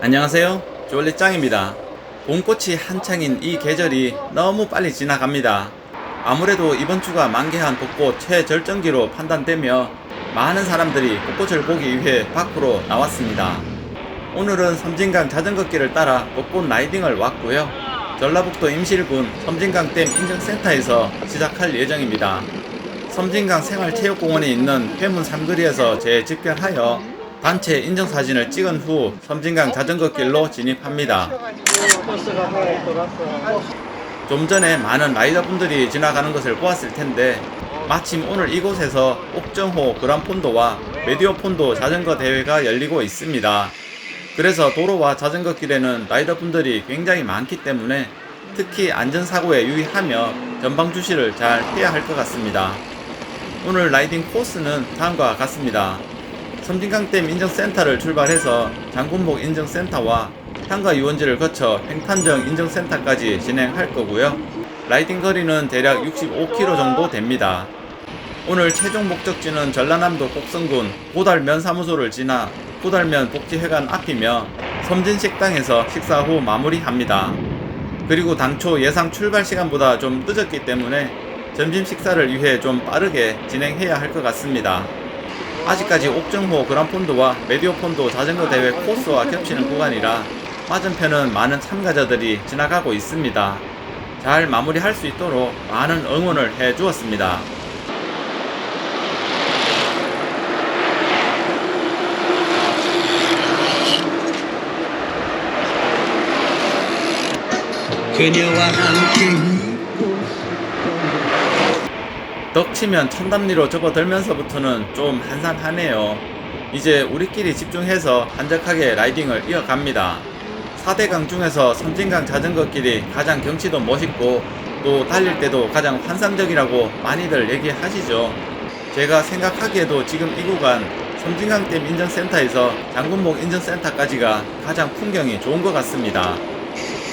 안녕하세요. 쫄리 짱입니다. 봄꽃이 한창인 이 계절이 너무 빨리 지나갑니다. 아무래도 이번 주가 만개한 벚꽃 최절정기로 판단되며 많은 사람들이 벚꽃을 보기 위해 밖으로 나왔습니다. 오늘은 섬진강 자전거길을 따라 벚꽃 라이딩을 왔고요. 전라북도 임실군 섬진강댐 인증센터에서 시작할 예정입니다. 섬진강 생활체육공원에 있는 회문 삼거리에서 재집결하여 단체 인증사진을 찍은 후 섬진강 자전거길로 진입합니다. 좀 전에 많은 라이더분들이 지나가는 것을 보았을 텐데 마침 오늘 이곳에서 옥정호 그란폰도와 메디오폰도 자전거 대회가 열리고 있습니다. 그래서 도로와 자전거 길에는 라이더분들이 굉장히 많기 때문에 특히 안전사고에 유의하며 전방 주시를 잘 해야 할 것 같습니다. 오늘 라이딩 코스는 다음과 같습니다. 섬진강댐 인증센터를 출발해서 장군목 인증센터와 향가 유원지를 거쳐 횡판정 인증센터까지 진행할 거고요. 라이딩 거리는 대략 65km 정도 됩니다. 오늘 최종 목적지는 전라남도 곡성군 고달면 사무소를 지나 고달면 복지회관 앞이며 섬진식당에서 식사 후 마무리합니다. 그리고 당초 예상 출발 시간보다 좀 늦었기 때문에 점심 식사를 위해 좀 빠르게 진행해야 할 것 같습니다. 아직까지 옥정호 그란폰도와 메디오폰도 자전거 대회 코스와 겹치는 구간이라 맞은편은 많은 참가자들이 지나가고 있습니다. 잘 마무리할 수 있도록 많은 응원을 해 주었습니다. 그녀와 함께 덕치면 천담리로 접어들면서부터는 좀 한산하네요. 이제 우리끼리 집중해서 한적하게 라이딩을 이어갑니다. 4대강 중에서 섬진강 자전거길이 가장 경치도 멋있고 또 달릴 때도 가장 환상적이라고 많이들 얘기하시죠. 제가 생각하기에도 지금 이 구간 섬진강댐 인증센터에서 장군목 인증센터까지가 가장 풍경이 좋은 것 같습니다.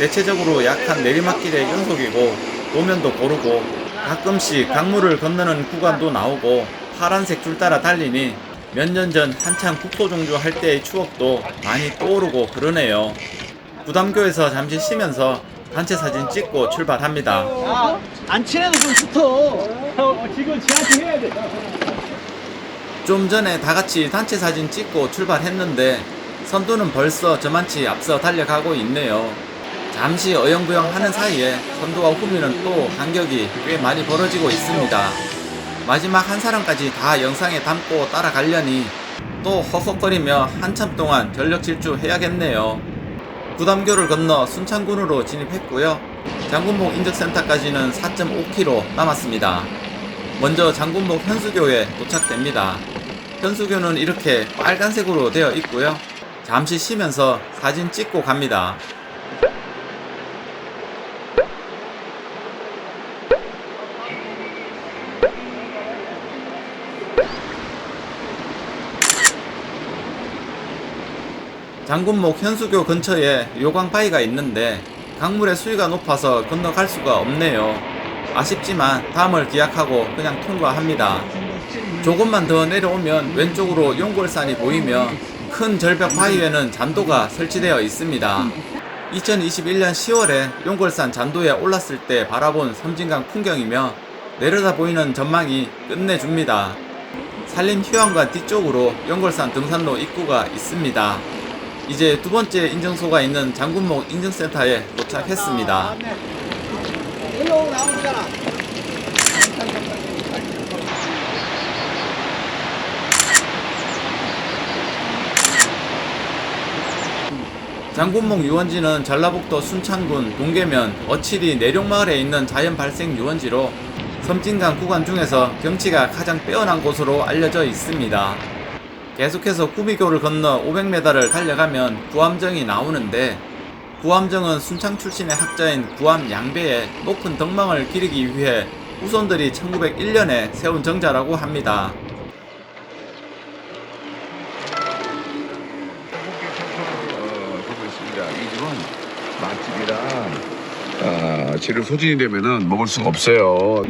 대체적으로 약한 내리막길의 연속이고 도면도 고르고 가끔씩 강물을 건너는 구간도 나오고 파란색 줄 따라 달리니 몇 년 전 한창 국토 종주 할 때의 추억도 많이 떠오르고 그러네요. 부담교에서 잠시 쉬면서 단체 사진 찍고 출발합니다. 안 친해도 좀 붙어 지금 지한테 해야 돼 좀 전에 다 같이 단체 사진 찍고 출발했는데 선두는 벌써 저만치 앞서 달려가고 있네요. 잠시 어영부영 하는 사이에 선두와 후미는 또 간격이 꽤 많이 벌어지고 있습니다. 마지막 한 사람까지 다 영상에 담고 따라가려니 또 헉헉거리며 한참 동안 전력 질주 해야겠네요. 부담교를 건너 순창군으로 진입했고요. 장군목 인적센터까지는 4.5km 남았습니다. 먼저 장군목 현수교에 도착됩니다. 현수교는 이렇게 빨간색으로 되어 있고요. 잠시 쉬면서 사진 찍고 갑니다. 장군목 현수교 근처에 요광바위가 있는데 강물의 수위가 높아서 건너갈 수가 없네요. 아쉽지만 다음을 기약하고 그냥 통과합니다. 조금만 더 내려오면 왼쪽으로 용골산이 보이며 큰 절벽 바위에는 잔도가 설치되어 있습니다. 2021년 10월에 용골산 잔도에 올랐을 때 바라본 섬진강 풍경이며 내려다 보이는 전망이 끝내줍니다. 산림 휴양관 뒤쪽으로 용골산 등산로 입구가 있습니다. 이제 두 번째 인증소가 있는 장군목 인증센터에 도착했습니다. 나오면 되잖아 장군목 유원지는 전라북도 순창군 동계면 어치리 내룡마을에 있는 자연 발생 유원지로 섬진강 구간 중에서 경치가 가장 빼어난 곳으로 알려져 있습니다. 계속해서 꾸비교를 건너 500m를 달려가면 구암정이 나오는데 구암정은 순창 출신의 학자인 구암 양배의 높은 덕망을 기르기 위해 후손들이 1901년에 세운 정자라고 합니다. 맛집이라 아, 소진이 되면 먹을 수가 없어요.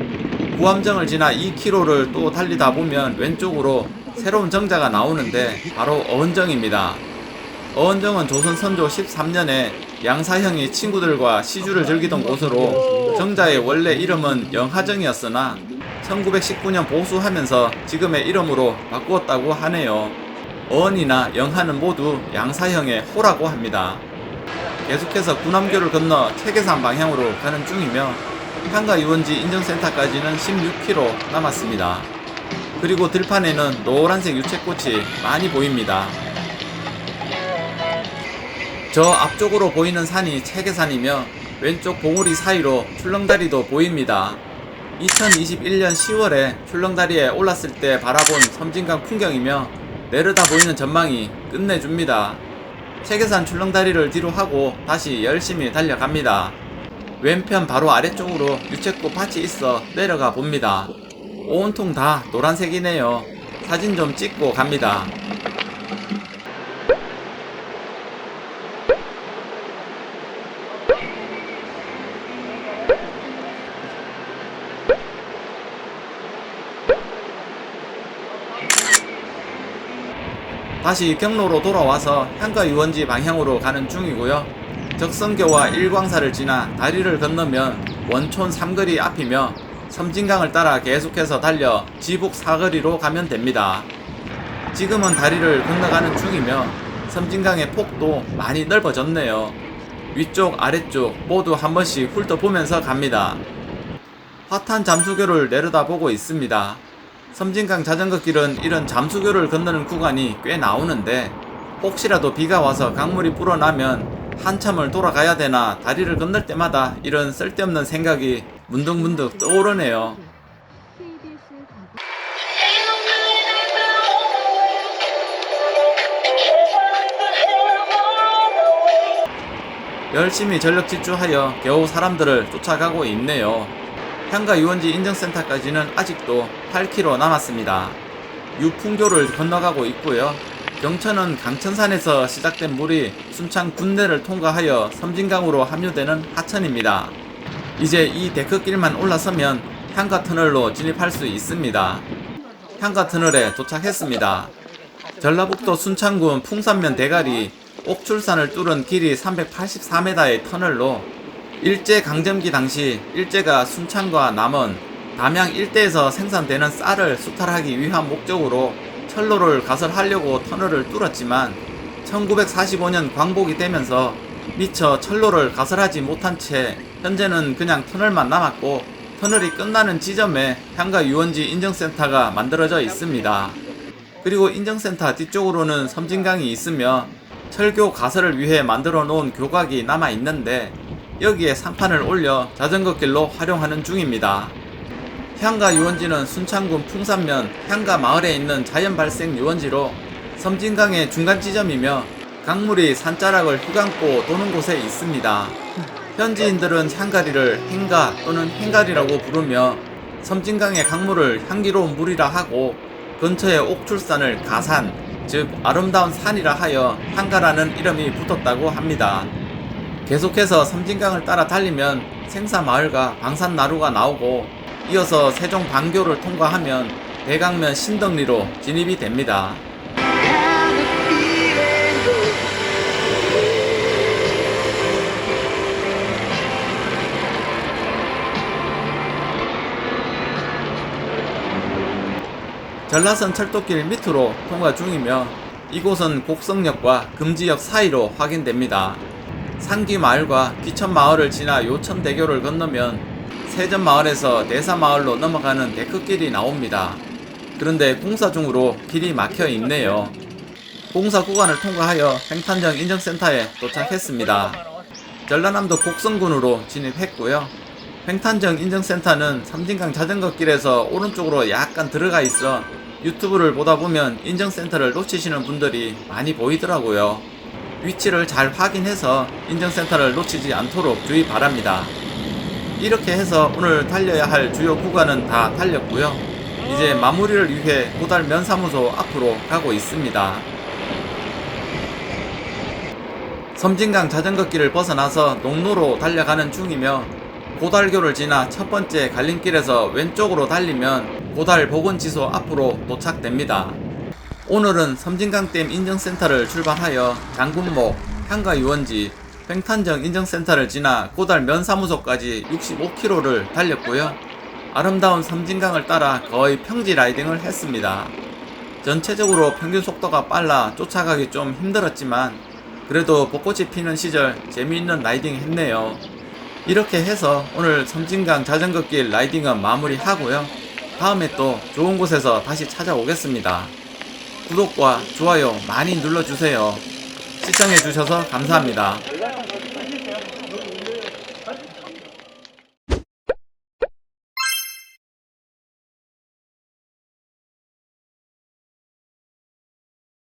구암정을 지나 2km를 또 달리다 보면 왼쪽으로 새로운 정자가 나오는데 바로 어은정입니다. 어은정은 조선 선조 13년에 양사형이 친구들과 시주를 즐기던 곳으로 정자의 원래 이름은 영하정이었으나 1919년 보수하면서 지금의 이름으로 바꾸었다고 하네요. 어은이나 영하는 모두 양사형의 호라고 합니다. 계속해서 구남교를 건너 체계산 방향으로 가는 중이며 한가 유원지 인증센터까지는 16km 남았습니다. 그리고 들판에는 노란색 유채꽃이 많이 보입니다. 저 앞쪽으로 보이는 산이 체계산이며 왼쪽 봉우리 사이로 출렁다리도 보입니다. 2021년 10월에 출렁다리에 올랐을 때 바라본 섬진강 풍경이며 내려다 보이는 전망이 끝내줍니다. 체계산 출렁다리를 뒤로 하고 다시 열심히 달려갑니다. 왼편 바로 아래쪽으로 유채꽃 밭이 있어 내려가 봅니다. 온통 다 노란색이네요. 사진 좀 찍고 갑니다. 다시 경로로 돌아와서 향가 유원지 방향으로 가는 중이고요. 적성교와 일광사를 지나 다리를 건너면 원촌 삼거리 앞이며 섬진강을 따라 계속해서 달려 지북 사거리로 가면 됩니다. 지금은 다리를 건너가는 중이며 섬진강의 폭도 많이 넓어졌네요. 위쪽 아래쪽 모두 한 번씩 훑어보면서 갑니다. 화탄 잠수교를 내려다보고 있습니다. 섬진강 자전거길은 이런 잠수교를 건너는 구간이 꽤 나오는데 혹시라도 비가 와서 강물이 불어나면 한참을 돌아가야 되나 다리를 건널 때마다 이런 쓸데없는 생각이 문득문득 떠오르네요. 열심히 전력 질주하여 겨우 사람들을 쫓아가고 있네요. 향가 유원지 인증센터까지는 아직도 8km 남았습니다. 유풍교를 건너가고 있고요. 경천은 강천산에서 시작된 물이 순창 군내를 통과하여 섬진강으로 합류되는 하천입니다. 이제 이 데크길만 올라서면 향가 터널로 진입할 수 있습니다. 향가 터널에 도착했습니다. 전라북도 순창군 풍산면 대가리 옥출산을 뚫은 길이 384m의 터널로 일제 강점기 당시 일제가 순창과 남원, 담양 일대에서 생산되는 쌀을 수탈하기 위한 목적으로 철로를 가설하려고 터널을 뚫었지만 1945년 광복이 되면서 미처 철로를 가설하지 못한 채 현재는 그냥 터널만 남았고 터널이 끝나는 지점에 향가 유원지 인증센터가 만들어져 있습니다. 그리고 인증센터 뒤쪽으로는 섬진강이 있으며 철교 가설을 위해 만들어 놓은 교각이 남아 있는데 여기에 상판을 올려 자전거 길로 활용하는 중입니다. 향가 유원지는 순창군 풍산면 향가 마을에 있는 자연 발생 유원지로 섬진강의 중간 지점이며 강물이 산자락을 휘감고 도는 곳에 있습니다. 현지인들은 향가리를 행가 또는 행가리라고 부르며 섬진강의 강물을 향기로운 물이라 하고 근처의 옥출산을 가산, 즉 아름다운 산이라 하여 향가라는 이름이 붙었다고 합니다. 계속해서 섬진강을 따라 달리면 생사마을과 방산나루가 나오고 이어서 세종 방교를 통과하면 대강면 신덕리로 진입이 됩니다. 전라선 철도길 밑으로 통과 중이며 이곳은 곡성역과 금지역 사이로 확인됩니다. 상기마을과 귀천마을을 지나 요천대교를 건너면 세전마을에서 내사마을로 넘어가는 데크길이 나옵니다. 그런데 공사 중으로 길이 막혀 있네요. 공사 구간을 통과하여 횡탄정 인증센터에 도착했습니다. 전라남도 곡성군으로 진입했고요. 횡탄정 인증센터는 삼진강 자전거길에서 오른쪽으로 약간 들어가 있어 유튜브를 보다 보면 인증센터를 놓치시는 분들이 많이 보이더라고요. 위치를 잘 확인해서 인증센터를 놓치지 않도록 주의 바랍니다. 이렇게 해서 오늘 달려야 할 주요 구간은 다 달렸고요. 이제 마무리를 위해 고달 면사무소 앞으로 가고 있습니다. 섬진강 자전거길을 벗어나서 농로로 달려가는 중이며 고달교를 지나 첫 번째 갈림길에서 왼쪽으로 달리면 고달 보건지소 앞으로 도착됩니다. 오늘은 섬진강댐 인증센터를 출발하여 장군목, 향가유원지, 횡탄정 인증센터를 지나 고달 면사무소까지 65km를 달렸고요. 아름다운 섬진강을 따라 거의 평지 라이딩을 했습니다. 전체적으로 평균 속도가 빨라 쫓아가기 좀 힘들었지만 그래도 벚꽃이 피는 시절 재미있는 라이딩 했네요. 이렇게 해서 오늘 섬진강 자전거길 라이딩은 마무리하고요. 다음에 또 좋은 곳에서 다시 찾아오겠습니다. 구독과 좋아요 많이 눌러주세요. 시청해주셔서 감사합니다.